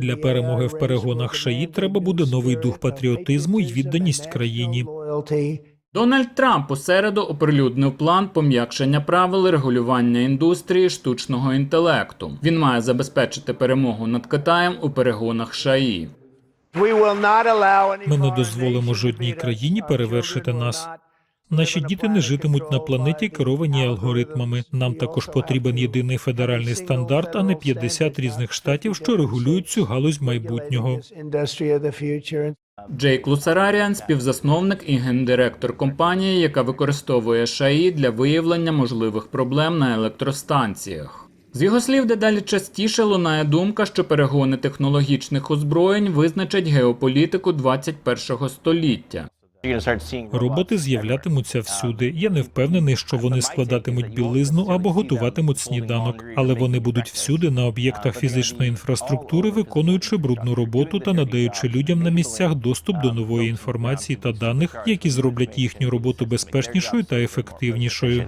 Для перемоги в перегонах ШАІ треба буде новий дух патріотизму й відданість країні. Дональд Трамп у середу оприлюднив план пом'якшення правил регулювання індустрії штучного інтелекту. Він має забезпечити перемогу над Китаєм у перегонах ШАІ. Ми не дозволимо жодній країні перевершити нас. Наші діти не житимуть на планеті, керовані алгоритмами. Нам також потрібен єдиний федеральний стандарт, а не 50 різних штатів, що регулюють цю галузь майбутнього. Джейк Луцараріан – співзасновник і гендиректор компанії, яка використовує ШАІ для виявлення можливих проблем на електростанціях. З його слів, дедалі частіше лунає думка, що перегони технологічних озброєнь визначать геополітику 21 століття. Роботи з'являтимуться всюди. Я не впевнений, що вони складатимуть білизну або готуватимуть сніданок, але вони будуть всюди на об'єктах фізичної інфраструктури, виконуючи брудну роботу та надаючи людям на місцях доступ до нової інформації та даних, які зроблять їхню роботу безпечнішою та ефективнішою.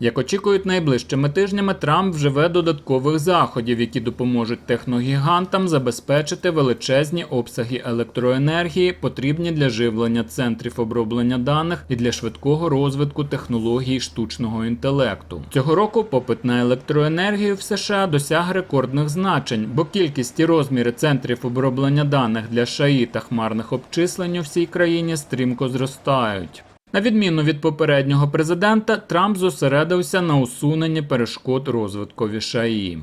Як очікують найближчими тижнями, Трамп вживе додаткових заходів, які допоможуть техногігантам забезпечити величезні обсяги електроенергії, потрібні для живлення центрів оброблення даних і для швидкого розвитку технологій штучного інтелекту. Цього року попит на електроенергію в США досяг рекордних значень, бо кількість і розміри центрів оброблення даних для ШАІ та хмарних обчислень у всій країні стрімко зростають. На відміну від попереднього президента, Трамп зосередився на усуненні перешкод розвиткові ШАІ.